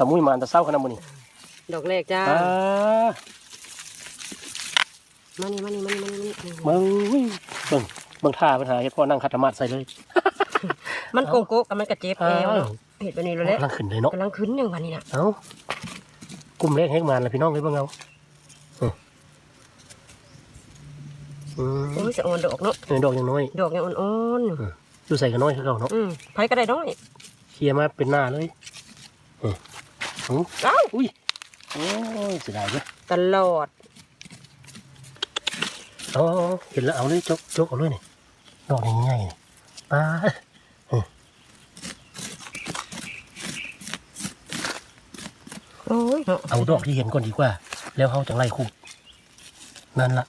สมุยมานตะเศร้าขนาดมื้อนี้ดอกแรกจ้าอ่ามานี่มานี่มานี่มานี่มานี่เบิ่งอุ้ยเบิ่งเบิ่งท่าปัญหาเฮ็ดพ่อนั่งคัตมาดใส่เลย มันโกโก้กับมันกระเจ็บแอวเนาะเห็ดแบบนี้เลยแหละกำลังขึ้นเลยเนาะกำลังขึ้นอย่างวันนี้น่ะเอ้ากลุ่มแรกแฮกมานแล้วพี่น้องเลยเบิ่งเอาอืมอืมโอ้ยสะออนดอกเนาะดอกยังน้อย ดอกยังอ่อนอยู่ใส่กันน้อยคือเก่าเนาะๆอืมไผก็ได้น้อยเคลียร์มาเป็นหน้าเลยอืมอืม เอ้าอุ้ยโอ้ยเสียดายเว้ยตลอดอ๋อเห็นแล้วเอาเลยจกจกเอาเลยนี่ดอกง่ายๆนี่ปลาโอ้ยเนาะเอาดอกที่เห็นก่อนดีกว่า แล้วเขาจะไล่คูดนั่นละ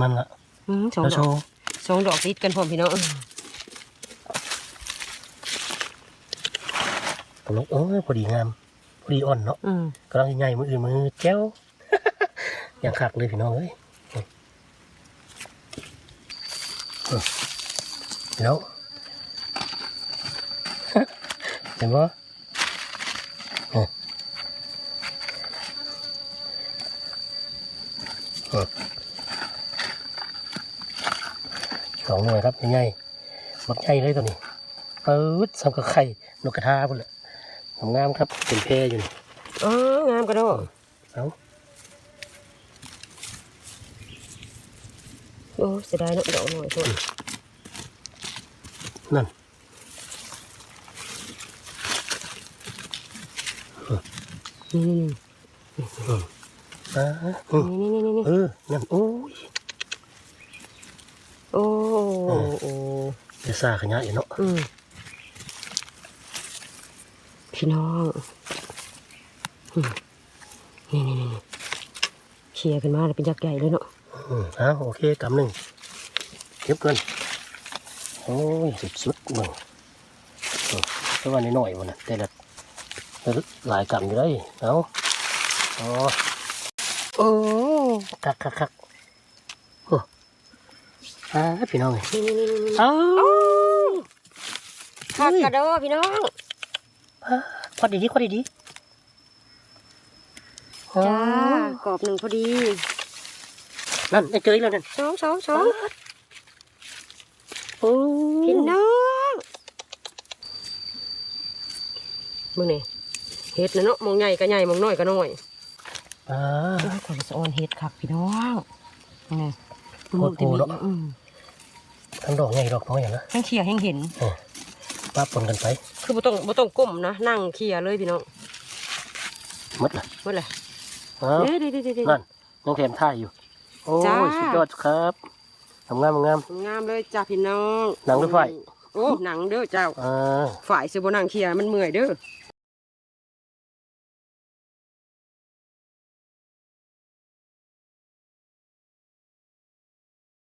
นั่นละอืมสองแล้วดโชอกว์สองดอกติดกันพร้อมพี่น้อง ตลกโอ้ยพอดีงาม พอดีอ่อนเนาะอืมกำลังใหญ่มืออื่นมือแจ้วอย่างคักเลยพี่น้องเอ้ยเออแล้วเห็นปะเออเออสองหน่วยครับใหญ่ๆบักใหญ่เลยตัวนี้เออสำกับไข่นกกระทาพุ่นแหละ งามๆครับเป็นเพอยู่นี่อ๋องามกระโดดเอาโอ้ยเสียดายเนาะดอกหน่อยโทษนั่นนี่อ่าอืมนี่นี่นี่นี่เออนั่นโอ้ยโอ้โอ้จะซาขยะอยู่เนาะอืม พี่น้องอืมนี่นี่นี่นี่เคลียร์กันมาแล้วเป็นยักษ์ใหญ่เลยเนาะอืมเอาโอเคกำหนึ่งเก็บเงินโอ้ยสุดสุดๆมึงอืมแต่ว่าน้อยๆมันนะแต่ละแต่ละหลายกำอยู่ได้เอาอ๋อโอ้คักคักคักโอ้อ่าพี่น้องเอ้ยนี่นี่นี่นี่เอ้าคักกระโดดพี่น้อง พอดีดีพอดีดีอ๋อจ้ากรอบหนึ่งพอดี นั่นไอ้เจออีกแล้วนั่นสองสองสองโอ้พี่น้องมึงนี่เห็ดนะเนาะมองใหญ่ก็ใหญ่มองน้อยก็น้อยอ่าโอ้ยคนละสะออนเห็ดคักพี่น้องนี่โคตรโหดเนาะอืมทั้งดอกใหญ่ดอกน้อยอย่างนะทั้งเคลียร์ทั้งเห็น ป้าปนกันไปคือบ่ต้องบ่ต้องก้มนะนั่งเคลียร์เลยพี่น้องหมดเลยเมื่อไหร่อ้าวเด้เด้เด้เด้ นั่นยังแถมท่าอยู่ โอ้จ้า ยสุดยอดครับทำงานทำงานงามเลยจ้าพี่น้องหนังหรือฝ่ายโอ้หนังเด้อเจ้าอ่าฝ่ายซื้อบ่นั่งเคลียร์มันเมื่อยเด้อ